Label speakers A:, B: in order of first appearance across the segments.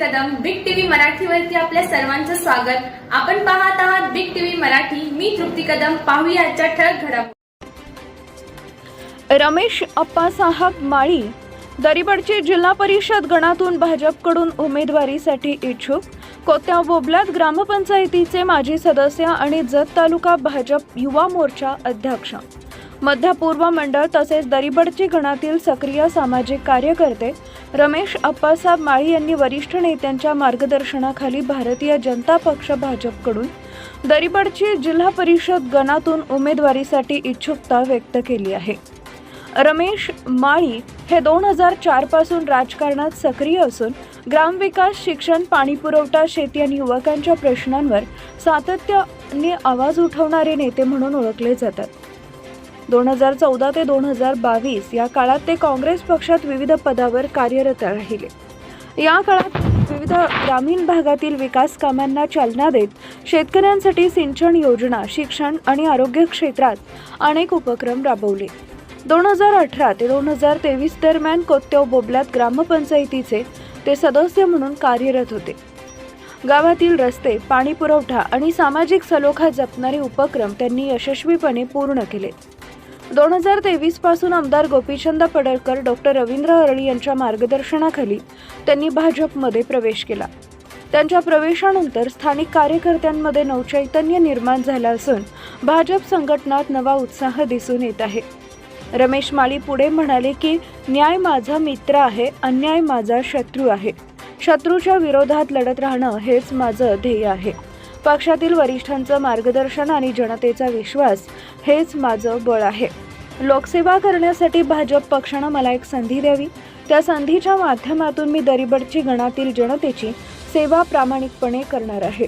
A: Kadam big TV मराठीवरती आपल्या सर्वांचं स्वागत. आपण पाहत आहात बिग टीव्ही मराठी. मी तृप्ती कदम. पाहूया आजच्या ठळक घडामोडी.
B: रमेश अप्पासाहेब माळी दरीबडचे जिल्हा परिषद गणातून भाजपकडून उमेदवारीसाठी इच्छुक. कोत्या बोबल्यात ग्रामपंचायतीचे माजी सदस्य आणि जत तालुका भाजप युवा मोर्चा अध्यक्ष. मध्य पूर्व मंडळ तसेच दरिबडची गणातील सक्रिय सामाजिक कार्यकर्ते रमेश अप्पासाहेब माळी यांनी वरिष्ठ नेत्यांच्या मार्गदर्शनाखाली भारतीय जनता पक्ष भाजपकडून दरीबडची जिल्हा परिषद गणातून उमेदवारीसाठी इच्छुकता व्यक्त केली आहे. रमेश माळी हे दोन हजार चारपासून राजकारणात सक्रिय असून ग्रामविकास शिक्षण पाणीपुरवठा शेती आणि युवकांच्या प्रश्नांवर सातत्याने आवाज उठवणारे नेते म्हणून ओळखले जातात. दोन हजार चौदा ते दोन हजार बावीस या काळात ते काँग्रेस पक्षात विविध पदावर कार्यरत राहिले. या काळात विविध ग्रामीण भागातील विकास कामांना चालना देत शेतकऱ्यांसाठी सिंचन योजना शिक्षण आणि आरोग्य क्षेत्रात अनेक उपक्रम राबवले. दोन हजार अठरा ते दोन हजार तेवीस दरम्यान कोत्तेव बोबल्यात ग्रामपंचायतीचे ते सदस्य म्हणून कार्यरत होते. गावातील रस्ते पाणी पुरवठा आणि सामाजिक सलोखा जपणारे उपक्रम त्यांनी यशस्वीपणे पूर्ण केले. दोन हजार तेवीसपासून आमदार गोपीचंद पडळकर डॉक्टर रवींद्र हरळी यांच्या मार्गदर्शनाखाली त्यांनी भाजपमध्ये प्रवेश केला. त्यांच्या प्रवेशानंतर स्थानिक कार्यकर्त्यांमध्ये नवचैतन्य निर्माण झालं असून भाजप संघटनात नवा उत्साह दिसून येत आहे. रमेश माळी पुढे म्हणाले की न्याय माझा मित्र आहे अन्याय माझा शत्रू आहे. शत्रूच्या विरोधात लढत राहणं हेच माझं ध्येय आहे. पक्षातील वरिष्ठांचं मार्गदर्शन आणि जनतेचा विश्वास हेच माझं बळ आहे. लोकसेवा करण्यासाठी भाजप पक्षानं मला एक संधी द्यावी. त्या संधीच्या माध्यमातून मी दरिबडची गणातील जनतेची सेवा प्रामाणिकपणे करणार आहे.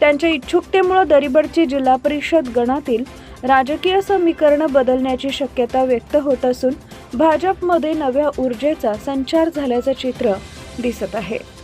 B: त्यांच्या इच्छुकतेमुळे दरिबडची जिल्हा परिषद गणातील राजकीय समीकरणं बदलण्याची शक्यता व्यक्त होत असून भाजपमध्ये नव्या ऊर्जेचा संचार झाल्याचं चित्र दिसत आहे.